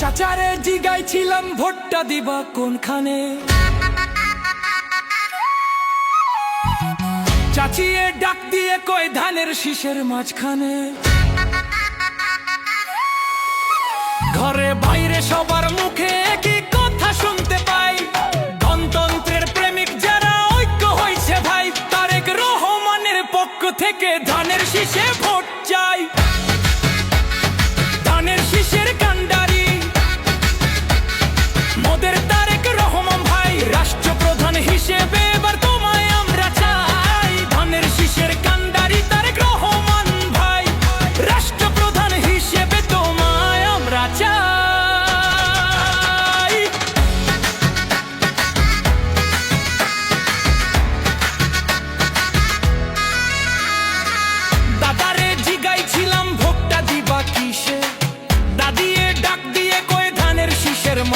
চাচারে জিগাইছিলাম ভোটটা দিবা কোনখানে? চাচিয়ে ডাক দিয়ে ধানের শীষের মাঝখানে। ঘরে বাইরে সবার মুখে একই কথা শুনতে পাই। গণতন্ত্রের প্রেমিক যারা ঐক্য হয়েছে ভাই, তারেক রহমানের পক্ষ থেকে ধানের শীষে ভোট চাই।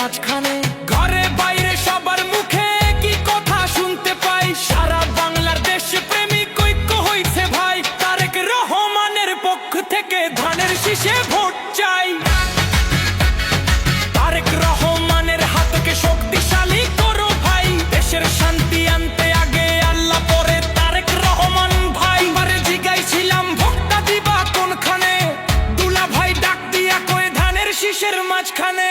মাঝখানে। ঘরে বাইরে সবার মুখে কি কথা শুনতে পাই? সারা বাংলার প্রেমিক ঐক্য ভাই। তারেক রহমানের পক্ষ থেকে ধানের শীষে ভোট চাই। তারেক রহমানের হাতকে শক্তিশালী করো ভাই। দেশের শান্তি আনতে আগে আল্লাহ, পরে তারেক রহমান ভাই। বারে জিগাইছিলাম ভোটটা দিবা কোনখানে? দুলা ভাই ডাক দিয়া কয়ে ধানের শীষের মাঝখানে?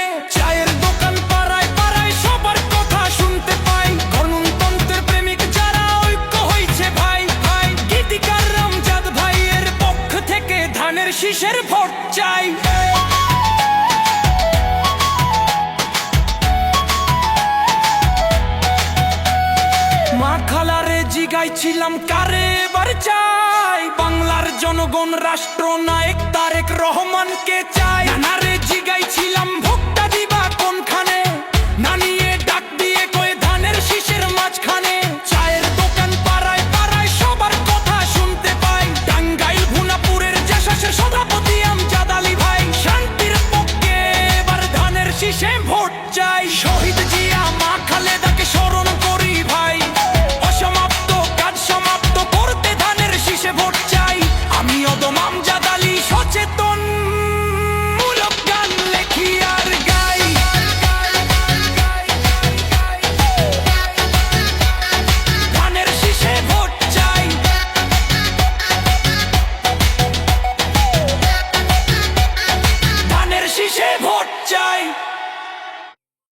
শীষের ভোট চাই। মা খালারে জিগাইছিলাম, কারে এবার চাই? বাংলার জনগণ রাষ্ট্র নায়ক তারেক রহমানকে চাই। কিসে ভোট চাই